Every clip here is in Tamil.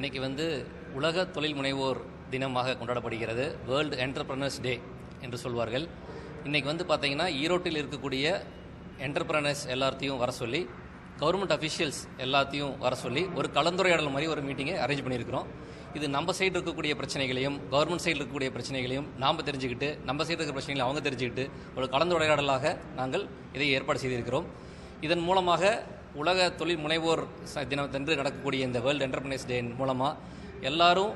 இன்றைக்கி வந்து உலக தொழில் முனைவோர் தினமாக கொண்டாடப்படுகிறது. வேர்ல்டு என்டர்பிரனர்ஸ் டே என்று சொல்வார்கள். இன்றைக்கி வந்து பார்த்திங்கன்னா ஈரோட்டில் இருக்கக்கூடிய என்டர்பிரனர்ஸ் எல்லாத்தையும் வர சொல்லி கவர்மெண்ட் அஃபிஷியல்ஸ் எல்லாத்தையும் வர சொல்லி ஒரு கலந்துரையாடல் மாதிரி ஒரு மீட்டிங்கை அரேஞ்ச் பண்ணியிருக்கிறோம். இது நம்ம சைடு இருக்கக்கூடிய பிரச்சனைகளையும் கவர்மெண்ட் சைடில் இருக்கக்கூடிய பிரச்சனைகளையும் நாம் தெரிஞ்சுக்கிட்டு நம்ம சைடு இருக்கிற பிரச்சனைகளை அவங்க தெரிஞ்சுக்கிட்டு ஒரு கலந்துரையாடலாக நாங்கள் இதை ஏற்பாடு செய்திருக்கிறோம். இதன் மூலமாக உலக தொழில் முனைவோர் ச- தினத்தன்று நடக்கக்கூடிய இந்த வேர்ல்டு என்டர்பிரைஸ் டே மூலமாக எல்லாரும்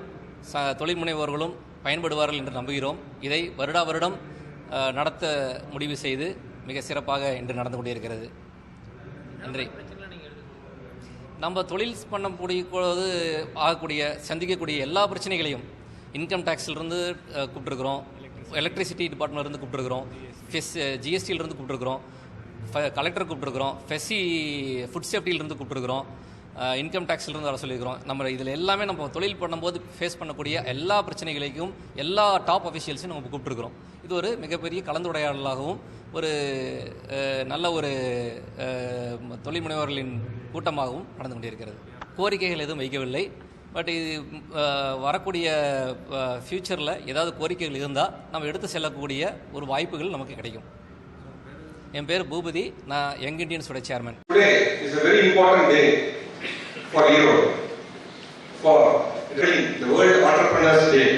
ச தொழில் முனைவோர்களும் பயன்படுவார்கள் என்று நம்புகிறோம். இதை வருடா வருடம் நடத்த முடிவு செய்து மிக சிறப்பாக இன்று நடந்து கொண்டிருக்கிறது. நன்றி. நம்ம தொழில் பண்ணக்கூடிய போது ஆகக்கூடிய சந்திக்கக்கூடிய எல்லா பிரச்சனைகளையும் இன்கம் டேக்ஸ்லேருந்து கூப்பிட்டுருக்குறோம். எலக்ட்ரிசிட்டி டிபார்ட்மெண்ட்லேருந்து கூப்பிட்டுருக்குறோம். ஃபிஸ் ஜிஎஸ்டியிலேருந்து கூப்பிட்டுருக்குறோம். கலெக்டர் கூப்பிட்டுருக்குறோம். ஃபெஸி ஃபுட் சேஃப்டியிலேருந்து கூப்பிட்டுருக்குறோம். இன்கம் டேக்ஸ்லேருந்து வர சொல்லியிருக்கிறோம். நம்ம இதில் எல்லாமே நம்ம தொழில் பண்ணும்போது ஃபேஸ் பண்ணக்கூடிய எல்லா பிரச்சனைகளையும் எல்லா டாப் அஃபிஷியல்ஸையும் நம்ம கூப்பிட்டுருக்குறோம். இது ஒரு மிகப்பெரிய கலந்துரையாடலாகவும் ஒரு நல்ல ஒரு தொழில் முனைவர்களின் கூட்டமாகவும் நடந்து கொண்டிருக்கிறது. கோரிக்கைகள் எதுவும் வைக்கவில்லை. பட் இது வரக்கூடிய ஃப்யூச்சரில் ஏதாவது கோரிக்கைகள் இருந்தால் நம்ம எடுத்து செல்லக்கூடிய ஒரு வாய்ப்புகள் நமக்கு கிடைக்கும். என் பேர் பூபதி நான் young இண்டியன்ஸோட chairman Today is a very important day for Europe, for really the World Entrepreneurs Day.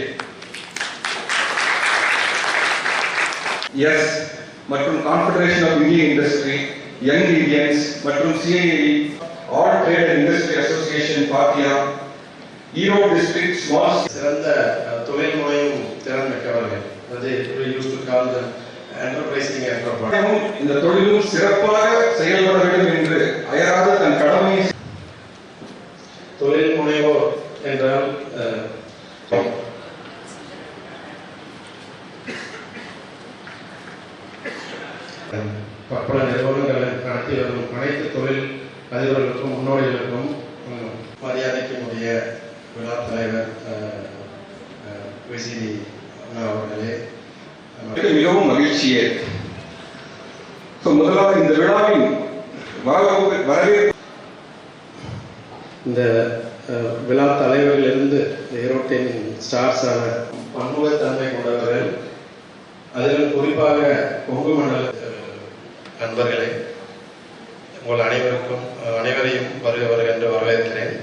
எஸ் மற்றும் confederation of Indian industry young Indians மற்றும் CII all trade and industry association பாத்தியா ஈரோடு டிஸ்ட்ரிக்ட் ஸ்மால் சிறந்த அஹ், என்டர்பிரைஸ் இந்த தொழிலும் சிறப்பாக செயல்பட வேண்டும் என்று அயராது தன் கடமையை தொழில் முனைவோர் என்றால் அஹ், பல நிறுவனங்களை நடத்தி வரும் அனைத்து தொழில் அதிபர்களுக்கும் முன்னோடிகளுக்கும் மரியாதைக்குரிய விழா தலைவர் விசிறி அவர்களே மிகவும் மகிழ்ச்சியே. முதலாவது இந்த விழாவின் வரவேற்பு இந்த விழா தலைவரிலிருந்து இந்த ஈரோட்டின் ஸ்டார்ஸான பன்முகத்தன்மை கொண்டவர்கள் அதில் குறிப்பாக கொங்கு மண்டல நண்பர்களே உங்கள் அனைவருக்கும் அனைவரையும் வருக வருகின்ற வரவேற்கிறேன்.